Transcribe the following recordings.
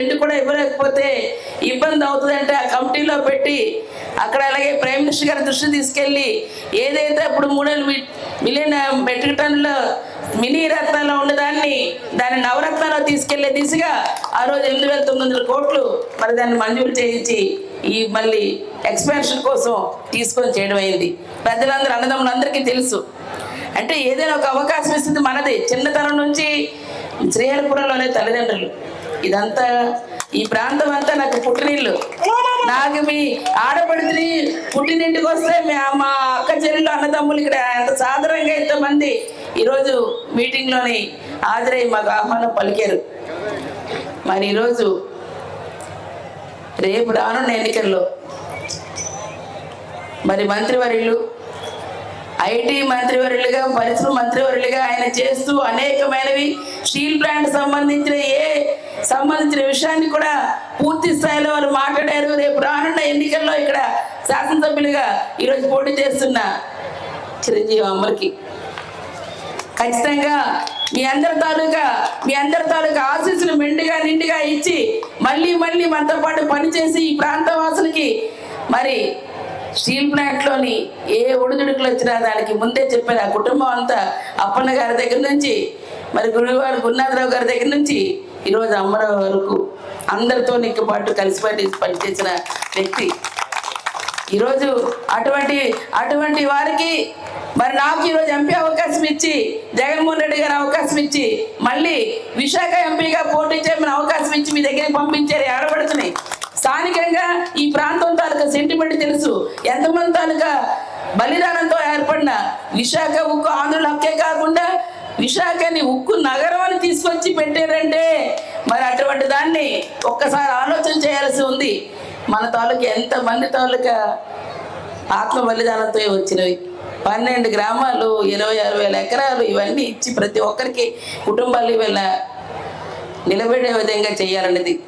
రెండు కూడా ఇవ్వలేకపోతే ఇబ్బంది అవుతుందంటే ఆ కమిటీలో పెట్టి అక్కడ అలాగే ప్రైమ్ మినిస్టర్ గారి దృష్టి తీసుకెళ్ళి ఏదైతే ఇప్పుడు మూడు మిలియన్ మెట్రిక్ టన్నుల మినీ రత్నాల్లో ఉన్నదాన్ని దాన్ని నవరత్నాల్లో తీసుకెళ్ళే దిశగా ఆ రోజు ఎనిమిది వేల తొమ్మిది వందల కోట్లు మరి దాన్ని మంజూరు చేయించి ఈ మళ్ళీ ఎక్స్పాన్షన్ కోసం తీసుకొని చేయడం అయింది. పెద్దలందరూ అన్నదమ్ములందరికీ తెలుసు. అంటే ఏదైనా ఒక అవకాశం ఇస్తుంది మనది. చిన్నతనం నుంచి శ్రీహరిపురంలోనే తల్లిదండ్రులు. ఇదంతా ఈ ప్రాంతం అంతా నాకు పుట్టినిల్లు. నాకు మీ ఆడపడిని పుట్టినింటికి వస్తే మా అక్క చెల్లెలు అన్నదమ్ములు ఇక్కడ ఎంత సాధారణంగా ఎంతమంది ఈరోజు మీటింగ్లోని హాజరై మాకు ఆహ్వానం పలికారు. మరి ఈరోజు రేపు రానున్న ఎన్నికల్లో మరి మంత్రివర్యులు ఐటీ మంత్రివర్యులుగా పరిశ్రమ మంత్రివర్యులుగా ఆయన చేస్తూ అనేకమైనవి స్టీల్ ప్లాంట్ సంబంధించిన ఏ సంబంధించిన విషయాన్ని కూడా పూర్తి స్థాయిలో వారు మాట్లాడారు. రేపు రానున్న ఎన్నికల్లో ఇక్కడ శాసనసభ్యులుగా ఈరోజు పోటీ చేస్తున్న చిరంజీవి అమ్మకి ఖచ్చితంగా మీ అందరి తాలూకా మీ అందరి తాలూకా ఆశీస్సులు మెండుగా నిండుగా ఇచ్చి మళ్ళీ మళ్ళీ మనతో పాటు పనిచేసి ఈ ప్రాంతవాసులకి మరి స్టీల్ ప్లాంట్లోని ఏ ఒడిదుడుకులు వచ్చినా దానికి ముందే చెప్పారు ఆ కుటుంబం అంతా అప్పన్న గారి దగ్గర నుంచి మరి గురువు గారు గురునాథరావు గారి దగ్గర నుంచి ఈరోజు అమ్మరావు వరకు అందరితో నీకు పాటు కలిసి పని పనిచేసిన వ్యక్తి. ఈరోజు అటువంటి అటువంటి వారికి మరి నాకు ఈరోజు ఎంపీ అవకాశం ఇచ్చి జగన్మోహన్ రెడ్డి గారు అవకాశం ఇచ్చి మళ్ళీ విశాఖ ఎంపీగా పోటీ చేయమని అవకాశం ఇచ్చి మీ దగ్గరికి పంపించారు ఆడబడుతున్నాయి స్థానికంగా ఈ ప్రాంతం తాలూకా సెంటిమెంట్ తెలుసు. ఎంతమంది తాలూకా బలిదానంతో ఏర్పడిన విశాఖ ఉక్కు ఆంధ్రుల హక్కే కాకుండా విశాఖని ఉక్కు నగరం అని తీసుకొచ్చి పెట్టారంటే మరి అటువంటి దాన్ని ఒక్కసారి ఆలోచన చేయాల్సి ఉంది. మన తాలూకా ఎంత మంది తాలూకా ఆత్మ బలిదానంతో వచ్చినవి? పన్నెండు గ్రామాలు ఇరవై ఆరు వేల ఎకరాలు ఇవన్నీ ఇచ్చి ప్రతి ఒక్కరికి కుటుంబాలు వీళ్ళ నిలబడే విధంగా చేయాలనేది.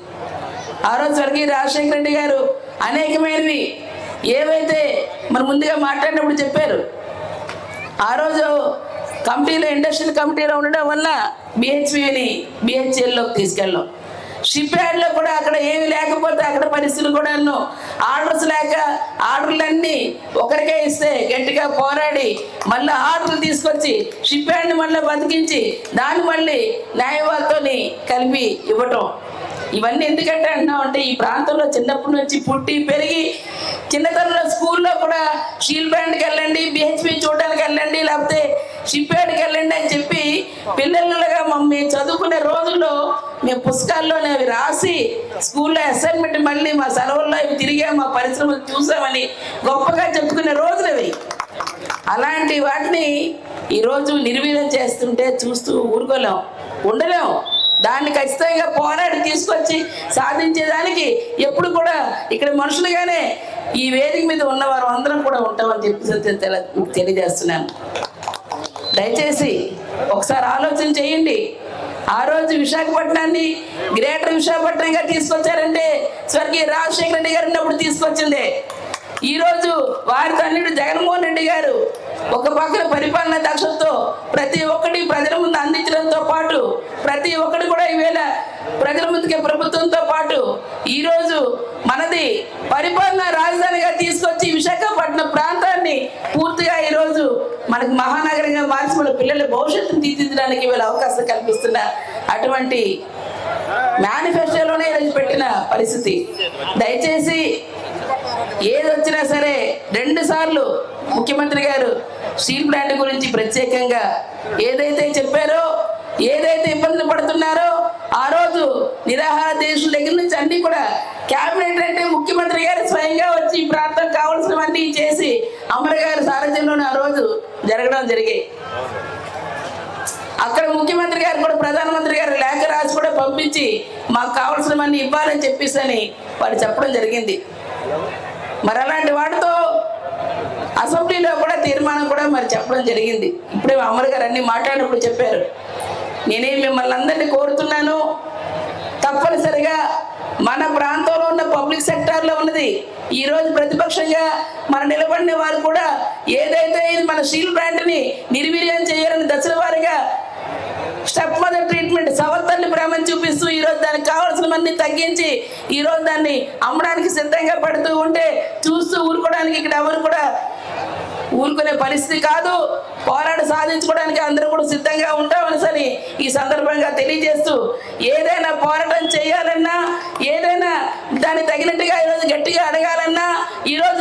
ఆ రోజు స్వర్గీయ రాజశేఖర రెడ్డి గారు అనేకమైనవి ఏవైతే మరి ముందుగా మాట్లాడినప్పుడు చెప్పారు. ఆ రోజు కమిటీలో ఇండస్ట్రియల్ కమిటీలో ఉండడం వల్ల బిహెచ్పిని బిహెచ్ఎల్లోకి తీసుకెళ్ళాం. షిప్ యార్డ్లో కూడా అక్కడ ఏమి లేకపోతే అక్కడ పరిస్థితులు కూడా ఆర్డర్స్ లేక ఆర్డర్లన్నీ ఒకరికే ఇస్తే గట్టిగా పోరాడి మళ్ళీ ఆర్డర్లు తీసుకొచ్చి షిప్ యార్డ్ని మళ్ళీ బతికించి దాన్ని మళ్ళీ న్యాయవాదితోని కలిపి ఇవ్వటం. ఇవన్నీ ఎందుకంటే అంటున్నాం అంటే ఈ ప్రాంతంలో చిన్నప్పటి నుంచి పుట్టి పెరిగి చిన్నతనంలో స్కూల్లో కూడా స్టీల్ బ్యాండ్కి వెళ్ళండి బిహెచ్పి చూడడానికి వెళ్ళండి లేకపోతే షిప్ వెళ్ళండి అని చెప్పి పిల్లలుగా మమ్మీ చదువుకునే రోజుల్లో మేము పుస్తకాల్లోనే అవి రాసి స్కూల్లో అసైన్మెంట్ మళ్ళీ మా సెలవుల్లో అవి తిరిగా మా పరిశ్రమలు చూసామని గొప్పగా చెప్పుకునే రోజులు అవి. అలాంటి వాటిని ఈరోజు నిర్వీర్యం చేస్తుంటే చూస్తూ ఊరుకోలేం ఉండలేం. దాన్ని ఖచ్చితంగా పోరాడి తీసుకొచ్చి సాధించేదానికి ఎప్పుడు కూడా ఇక్కడ మనుషులుగానే ఈ వేదిక మీద ఉన్నవారు అందరం కూడా ఉంటామని చెప్పి తెలియజేస్తున్నాను. దయచేసి ఒకసారి ఆలోచన చేయండి. ఆ రోజు విశాఖపట్నాన్ని గ్రేటర్ విశాఖపట్నంగా తీసుకొచ్చారంటే స్వర్గీయ రాజశేఖర రెడ్డి గారు ఉన్నప్పుడు తీసుకొచ్చిందే. ఈ రోజు వారి తల్లిడు జగన్మోహన్ రెడ్డి గారు ఒక పక్కన పరిపాలన దక్షతో ప్రతి ఒక్కటి ప్రజల ముందు అందించడంతో పాటు ప్రతి ఒక్కటి కూడా ఈవేళ ప్రజల ముందుకే ప్రభుత్వంతో పాటు ఈరోజు మనది పరిపాలన రాజధానిగా తీసుకొచ్చి విశాఖపట్నం ప్రాంతాన్ని పూర్తిగా ఈ రోజు మనకి మార్చి మన పిల్లల భవిష్యత్తును తీర్చిదిద్దడానికి వీళ్ళ అవకాశం కల్పిస్తున్న అటువంటి మేనిఫెస్టోలోనే ఈరోజు పెట్టిన పరిస్థితి. దయచేసి ఏది వచ్చినా సరే రెండు సార్లు ముఖ్యమంత్రి గారు స్టీల్ ప్లాంట్ గురించి ప్రత్యేకంగా ఏదైతే చెప్పారో ఏదైతే ఇబ్బందులు పడుతున్నారో ఆ రోజు నిరాహార దేశం దగ్గర నుంచి అన్ని కూడా క్యాబినెట్ అంటే ముఖ్యమంత్రి గారు స్వయంగా వచ్చి ఈ ప్రాంతం కావాల్సినవన్నీ చేసి గారి ఆ రోజు జరగడం జరిగాయి. అక్కడ ముఖ్యమంత్రి గారు కూడా ప్రధానమంత్రి గారు లేఖ రాసి కూడా పంపించి మాకు కావాల్సినవన్నీ ఇవ్వాలని చెప్పేసి అని వారు చెప్పడం జరిగింది. మరి అలాంటి వాటితో అసెంబ్లీలో కూడా తీర్మానం కూడా మరి చెప్పడం జరిగింది. ఇప్పుడే అమర్ గారు అన్ని మాట్లాడినప్పుడు చెప్పారు. నేనే మిమ్మల్ని అందరినీ కోరుతున్నాను. తప్పనిసరిగా మన ప్రాంతంలో ఉన్న పబ్లిక్ సెక్టార్లో ఉన్నది. ఈ రోజు ప్రతిపక్షంగా మన నిలబడిన వారు కూడా ఏదైతే ఇది మన స్టీల్ ప్లాంట్ని నిర్వీర్యం చేయాలని దశల వారిగా స్టెప్ మదర్ ట్రీట్మెంట్ సవతల్లి భ్రమం చూపిస్తూ ఈరోజు దానికి కావాల్సిన మంది తగ్గించి ఈరోజు దాన్ని అమ్మడానికి సిద్ధంగా పడుతూ ఉంటే చూస్తూ ఊరుకోవడానికి ఇక్కడ ఎవరు కూడా ఊరుకునే పరిస్థితి కాదు. పోరాట సాధించుకోవడానికి అందరూ కూడా సిద్ధంగా ఉంటామని ఈ సందర్భంగా తెలియజేస్తూ ఏదైనా పోరాటం చేయాలన్నా ఏదైనా దానికి తగినట్టుగా ఈరోజు గట్టిగా అడగాలన్నా ఈరోజు